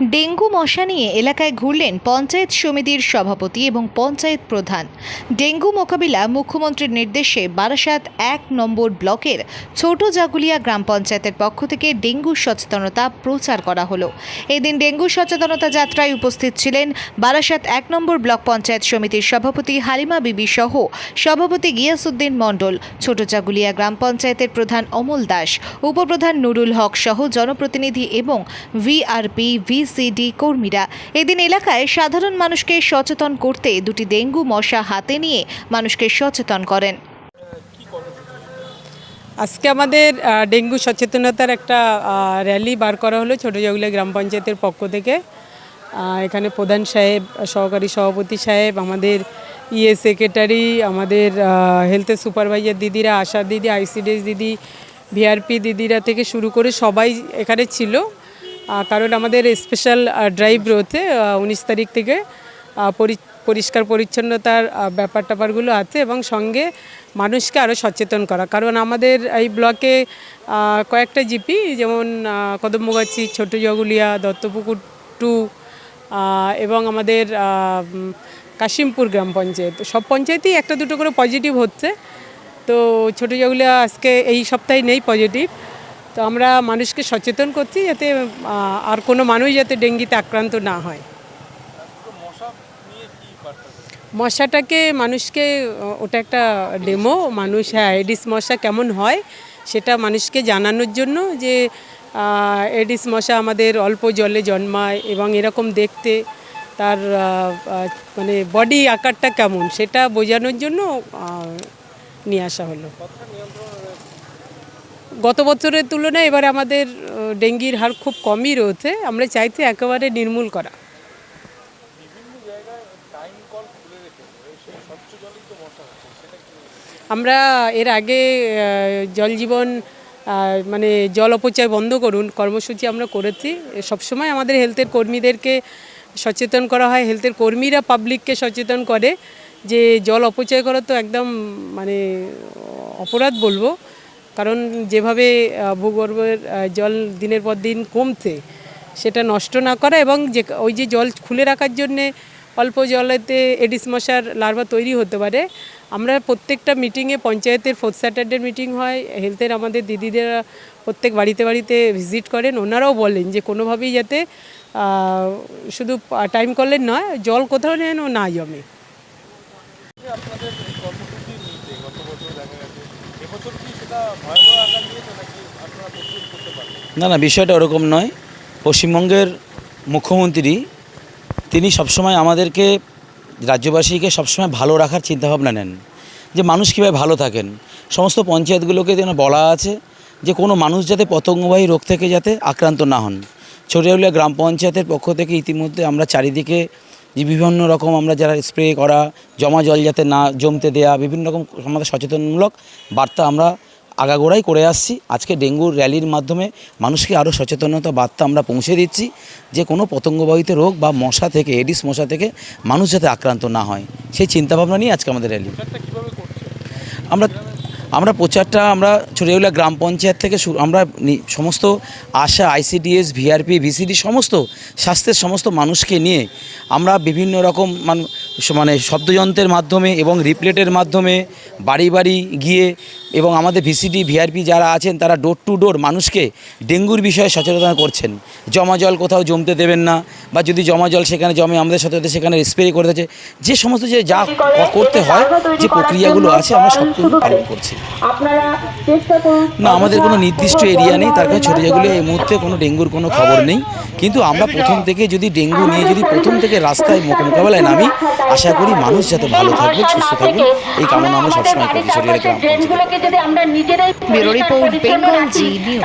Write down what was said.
Dengue মশা নিয়ে এলাকায় ঘুরলেন পঞ্চায়েত সমিতির সভাপতি এবং পঞ্চায়েত প্রধান। ডেঙ্গু মোকাবিলা মুখ্যমন্ত্রীর নির্দেশে বারাসাত এক নম্বর ব্লকের ছোট জাগুলিয়া গ্রাম পঞ্চায়েতের পক্ষ থেকে ডেঙ্গু সচেতনতা প্রচার করা হলো। এদিন ডেঙ্গু সচেতনতা যাত্রায় উপস্থিত ছিলেন বারাসাত এক নম্বর ব্লক পঞ্চায়েত সমিতির সভাপতি হালিমা বিবি সহ সভাপতি গিয়াসুদ্দিন মণ্ডল, ছোট জাগুলিয়া গ্রাম পঞ্চায়েতের প্রধান অমল দাস, উপপ্রধান নুরুল হক সহ জনপ্রতিনিধি এবং ভিআরপি ভিসিডি কর্মীরা। এদিন এলাকায় সাধারণ মানুষকে সচেতন করতে দুটি ডেঙ্গু মশা হাতে নিয়ে মানুষকে সচেতন করেন। আজকে আমাদের ডেঙ্গু সচেতনতার একটা র্যালি বার করা হলো ছোটো জগুলা গ্রাম পঞ্চায়েতের পক্ষ থেকে। এখানে প্রধান সাহেব, সহকারী সভাপতি সাহেব, আমাদের ইয়ে সেক্রেটারি, আমাদের হেলথের সুপারভাইজার দিদিরা, আশা দিদি আইসিডিএস দিদি ভিআরপি দিদিরা থেকে শুরু করে সবাই এখানে ছিল। কারণ আমাদের স্পেশাল ড্রাইভ রয়েছে উনিশ তারিখ থেকে পরিষ্কার পরিচ্ছন্নতার ব্যাপার ট্যাপারগুলো আছে এবং সঙ্গে মানুষকে আরও সচেতন করা। কারণ আমাদের এই ব্লকে কয়েকটা জিপি যেমন আহ, কদমগাছি ছোট জগুলিয়া দত্তপুকুর টু এবং আমাদের কাশিমপুর গ্রাম পঞ্চায়েত। সব পঞ্চায়েতেই একটা দুটো করে পজিটিভ হচ্ছে। তো ছোটো জগুলিয়া আজকে এই সপ্তাহে নেই পজিটিভ তো আমরা মানুষকে সচেতন করছি যাতে আর কোনো মানুষ যাতে ডেঙ্গিতে আক্রান্ত না হয়। মশাটাকে মানুষকে, ওটা একটা ডেমো, মানুষ হ্যাঁ এডিস মশা কেমন হয় সেটা মানুষকে জানানোর জন্য যে এডিস মশা আমাদের অল্প জলে জন্মায় এবং এরকম দেখতে তার মানে বডি আকারটা কেমন সেটা বোঝানোর জন্য নিয়ে আসা হলো। গত বছরের তুলনায় এবার আমাদের ডেঙ্গির হার খুব কমই রয়েছে। আমরা চাইছি একেবারে নির্মূল করা। আমরা এর আগে আহ, জল জীবন মানে জল অপচয় বন্ধ করুন কর্মসূচি আমরা করেছি। সবসময় আমাদের হেলথের কর্মীদেরকে সচেতন করা হয়। হেলথের কর্মীরা পাবলিককে সচেতন করে যে জল অপচয় করা তো একদম মানে অপরাধ বলব। কারণ যেভাবে ভূগর্ভের জল দিনের পর দিন কমছে, সেটা নষ্ট না করা এবং যে, ওই যে জল খুলে রাখার জন্যে অল্প জলেতে এডিস মশার লার্ভা তৈরি হতে পারে। আমরা প্রত্যেকটা মিটিংয়ে, পঞ্চায়েতের ফোর্থ স্যাটারডে মিটিং হয়, হেলথের আমাদের দিদিদেরা প্রত্যেক বাড়িতে বাড়িতে ভিজিট করেন, ওনারাও বলেন যে কোনোভাবেই যাতে শুধু টাইম কলের নয়, জল কোথাও নেন ও না জমে। না না, বিষয়টা ওরকম নয়। পশ্চিমবঙ্গের মুখ্যমন্ত্রী, তিনি সবসময় আমাদেরকে, রাজ্যবাসীকে সবসময় ভালো রাখার চিন্তাভাবনা নেন। যে মানুষ কীভাবে ভালো থাকেন। সমস্ত পঞ্চায়েতগুলোকে যেন বলা আছে যে, কোনো মানুষ যাতে পতঙ্গবাহী রোগ থেকে যাতে আক্রান্ত না হন। ছোটিয়াউলিয়া গ্রাম পঞ্চায়েতের পক্ষ থেকে ইতিমধ্যে আমরা চারিদিকে যে বিভিন্ন রকম আমরা যারা স্প্রে করা, জমা জল যাতে না জমতে দেয়া, বিভিন্ন রকম আমাদের সচেতনমূলক বার্তা আমরা আগাগোড়াই করে আসছি। আজকে ডেঙ্গুর র্যালির মাধ্যমে মানুষকে আরও সচেতনতা বার্তা আমরা পৌঁছে দিচ্ছি যে কোনো পতঙ্গবাহিত রোগ বা মশা থেকে এডিস মশা থেকে মানুষ যাতে আক্রান্ত না হয়। সেই চিন্তাভাবনা নিয়ে আজকে আমাদের র্যালি। আমরা আমরা প্রচারটা আমরা ছড়িয়াউলা গ্রাম পঞ্চায়েত থেকে শুরু- আমরা সমস্ত আশা আইসিডিএস ভিআরপি ভিসিডি সমস্ত স্বাস্থ্যের সমস্ত মানুষকে নিয়ে আমরা বিভিন্ন রকম মান- শব্দযন্ত্রের মাধ্যমে এবং রিপ্লেটের মাধ্যমে বাড়ি বাড়ি গিয়ে এবং আমাদের ভিসিডি ভিআরপি যারা আছেন তারা ডোর টু ডোর মানুষকে ডেঙ্গুর বিষয়ে সচেতনতা করছেন। জমা জল কোথাও জমতে দেবেন না বা যদি জমা জল সেখানে জমে আমাদের সাথে সাথে সেখানে স্প্রে করে দিচ্ছে যে সমস্ত যে যা করতে হয় যে প্রক্রিয়াগুলো আছে আমরা সবগুলো পালন করছি। না আমাদের কোনো নির্দিষ্ট এরিয়া নেই তার কারণে ছোটো জায়গাগুলো এই মুহূর্তে কোনো ডেঙ্গুর কোনো খবর নেই। কিন্তু আমরা প্রথম থেকে যদি ডেঙ্গু নিয়ে যদি প্রথম থেকে রাস্তায় মোকা- মোকাবেলায় নামি আশা করি মানুষ যাতে ভালো থাকবে সুস্থ থাকবে এই কামনা আমরা সবসময় করি শরীরে গ্রাম পঞ্চায়েতে। ড্রেনগুলোকে যদি আমরা নিজেরাই bureau report, Bengal Zee news.